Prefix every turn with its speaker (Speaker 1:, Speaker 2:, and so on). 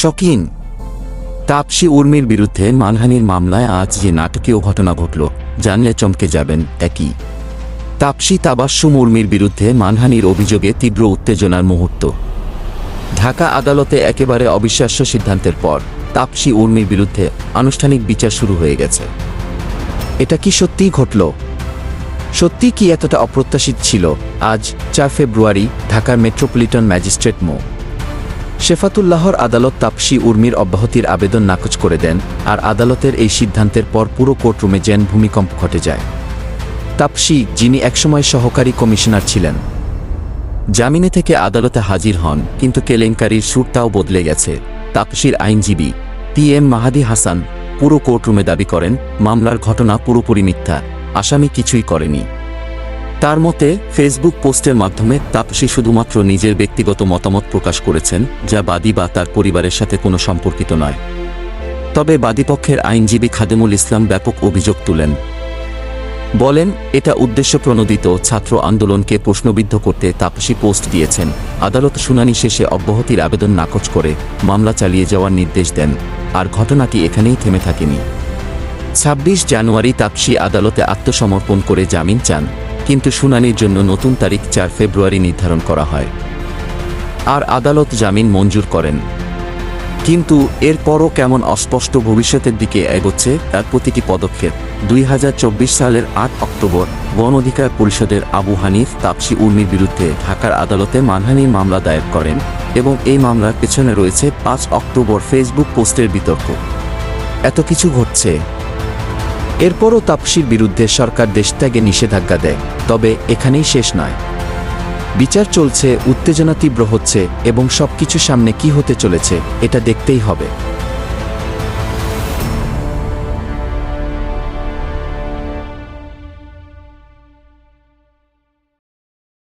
Speaker 1: শকিন তাপসী উর্মির বিরুদ্ধে মানহানির মামলায় আজ যে নাটকীয় ঘটনা ঘটল, জানলে চমকে যাবেন একই। তাপসী তাবাস্সুম উর্মির বিরুদ্ধে মানহানির অভিযোগে তীব্র উত্তেজনার মুহূর্ত। ঢাকা আদালতে একেবারে অবিশ্বাস্য সিদ্ধান্তের পর তাপসী উর্মির বিরুদ্ধে আনুষ্ঠানিক বিচার শুরু হয়ে গেছে। এটা কি সত্যিই ঘটল? সত্যি কি এতটা অপ্রত্যাশিত ছিল? আজ চার ফেব্রুয়ারি ঢাকার মেট্রোপলিটন ম্যাজিস্ট্রেট মো। শেফাতুল্লাহর আদালত তাপসী উর্মির অব্যাহতির আবেদন নাকচ করে দেন আর আদালতের এই সিদ্ধান্তের পর পুরো কোর্টরুমে যেন ভূমিকম্প ঘটে যায়। তাপসী, যিনি একসময় সহকারী কমিশনার ছিলেন, জামিনে থেকে আদালতে হাজির হন, কিন্তু কেলেঙ্কারির সুরটাও বদলে গেছে। তাপসীর আইনজীবী, পি এম মাহাদি হাসান, পুরো কোর্টরুমে দাবি করেন, মামলার ঘটনা পুরোপুরি মিথ্যা, আসামি কিছুই করেনি। তার মতে ফেসবুক পোস্টের মাধ্যমে তাপসী শুধুমাত্র নিজের ব্যক্তিগত মতামত প্রকাশ করেছেন, যা বাদী বা তার পরিবারের সাথে কোনো সম্পর্কিত নয়। তবে বাদীপক্ষের আইনজীবী খাদেমুল ইসলাম ব্যাপক অভিযোগ তুলেন। বলেন, এটা উদ্দেশ্যপ্রণোদিত ছাত্র আন্দোলনকে প্রশ্নবিদ্ধ করতে তাপসী পোস্ট দিয়েছেন। আদালত শুনানি শেষে অব্যাহতির আবেদন নাকচ করে মামলা চালিয়ে যাওয়ার নির্দেশ দেন, আর ঘটনাটি এখানেই থেমে থাকেনি। ছাব্বিশ জানুয়ারি তাপসী আদালতে আত্মসমর্পণ করে জামিন চান। কিন্তু শুনানির জন্য নতুন তারিখ চার ফেব্রুয়ারি নির্ধারণ করা হয়। আর আদালত জামিন মঞ্জুর করেন। কিন্তু এরপরও কেমন অস্পষ্ট ভবিষ্যতের দিকে এগোচ্ছে তার প্রতিটি পদক্ষেপ। দুই হাজার চব্বিশ সালের আট অক্টোবর বন অধিকার পরিষদের আবু হানিফ, তাপসী উর্মির বিরুদ্ধে ঢাকার আদালতে মানহানির মামলা দায়ের করেন এবং এই মামলার পেছনে রয়েছে পাঁচ অক্টোবর ফেসবুক পোস্টের বিতর্ক। এত কিছু ঘটছে। এরপরও তাপসির বিরুদ্ধে সরকার দেশত্যাগে নিষেধাজ্ঞা দেয়, তবে এখানেই শেষ নয়। বিচার চলছে, উত্তেজনা তীব্র হচ্ছে, এবং সবকিছু সামনে কি হতে চলেছে, এটা দেখতেই হবে।